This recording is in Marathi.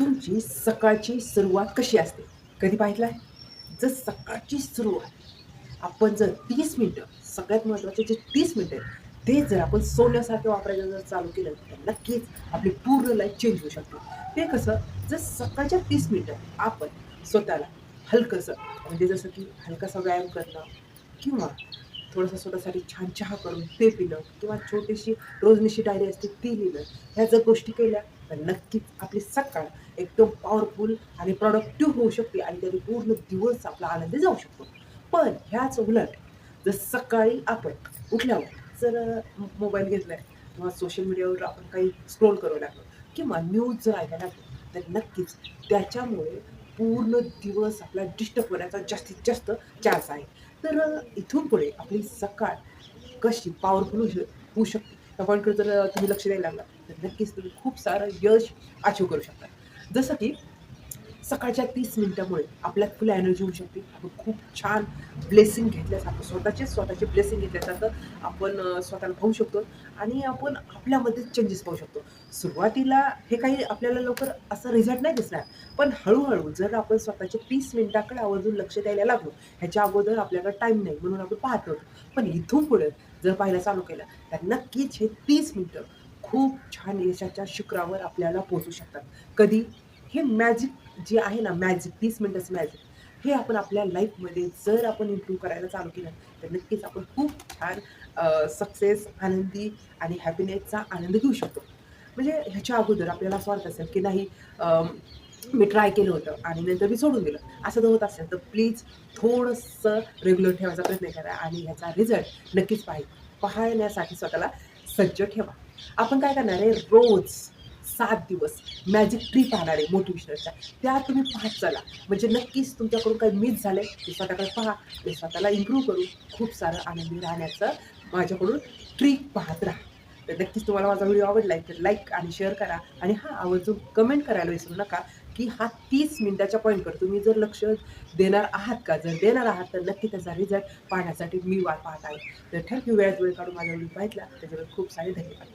तुमची सकाळची सुरुवात कशी असते? कधी पाहिलं आहे? जर सकाळची सुरुवात आपण जर तीस मिनटं सगळ्यात महत्त्वाचे जे तीस मिनटं आहेत ते जर आपण सोन्यासारखे वापरायचं जर चालू केलं तर नक्कीच आपली पूर्ण लाईफ चेंज होऊ शकते. ते कसं? जर सकाळच्या तीस मिनटं आपण स्वतःला हलकंसं म्हणजे जसं की हलकासा व्यायाम करणं किंवा थोडंसं स्वतःसाठी छान चहा करून ते पिणं किंवा छोटीशी रोजनीशी डायरी असते ती लिहिलं. ह्या जर गोष्टी केल्या तर नक्कीच आपली सकाळ एकदम पॉवरफुल आणि प्रॉडक्टिव्ह होऊ शकते आणि त्याने पूर्ण दिवस आपला आनंदी जाऊ शकतो. पण ह्याच उलट जर सकाळी आपण उठल्यावर जर मोबाईल घेतलाय किंवा सोशल मीडियावर आपण काही स्क्रोल करू लागलो किंवा न्यूज जर ऐकायला लागलो तर नक्कीच त्याच्यामुळे पूर्ण दिवस आपला डिस्टर्ब होण्याचा जास्तीत जास्त चान्स आहे. तर इथून पुढे आपली सकाळ कशी पॉवरफुल होऊ शकते. त्या पॉईंटकडे जर तुम्ही लक्ष द्यायला लागला तर नक्कीच तुम्ही खूप सारं यश अचीव करू शकता. जसं की सकाळच्या तीस मिनिटामुळे आपल्यात फुल एनर्जी होऊ शकते. आपण खूप छान ब्लेसिंग घेतल्यासारखं स्वतःचे स्वतःचे ब्लेसिंग घेतल्यासारखं आपण स्वतःला पाहू शकतो आणि आपण आपल्यामध्ये चेंजेस पाहू शकतो. सुरुवातीला हे काही आपल्याला लवकर असं रिझल्ट नाही दिसणार. पण हळूहळू जर आपण स्वतःचे तीस मिनिटाकडे आवर्जून लक्ष द्यायला लागलो ह्याच्या अगोदर आपल्याकडे टाईम नाही म्हणून आपण पाहत पण इथून पुढे जर पाहायला चालू केलं तर नक्कीच हे तीस मिनटं खूप छान यशाच्या शिखरावर आपल्याला पोहोचू शकतात. कधी? हे मॅजिक जे आहे ना मॅजिक तीस मिनटच मॅजिक हे आपण आपल्या लाईफमध्ये जर आपण इम्प्रूव्ह करायला चालू केलं तर नक्कीच आपण खूप छान सक्सेस आनंदी आणि हॅपीनेसचा आनंद घेऊ शकतो. म्हणजे ह्याच्या अगोदर आपल्याला असं वाटत असेल की नाही मी ट्राय केलं होतं आणि नंतर मी सोडून दिलं. असं जर होत असेल तर प्लीज थोडंसं रेग्युलर ठेवायचा प्रयत्न करा आणि ह्याचा रिझल्ट नक्कीच पाहिजे पाहण्यासाठी स्वतःला सज्ज ठेवा. आपण काय करणार आहे? रोज सात दिवस. मॅजिक ट्री पाहणार आहे मोटिवेशनलच्या त्या तुम्ही पाहत चला. म्हणजे नक्कीच तुमच्याकडून काही मिस झालं आहे ते स्वतःकडे पहा. ते स्वतःला इम्प्रूव्ह करून खूप सारं आनंदी राहण्याचं माझ्याकडून ट्रिक पाहत राहा. तर नक्कीच तुम्हाला माझा व्हिडिओ आवडला आहे तर लाईक आणि शेअर करा. आणि हा आवर्जून कमेंट करायला विसरू नका की हा तीस मिनिटाच्या पॉईंटवर तुम्ही जर लक्ष देणार आहात का? जर देणार आहात तर नक्की त्याचा रिझल्ट पाहण्यासाठी मी वाट पाहत आहे. तर ठरकी वेळात वेळ काढून माझा व्हिडिओ पाहिला. त्याच्यावर खूप सारे धन्यवाद.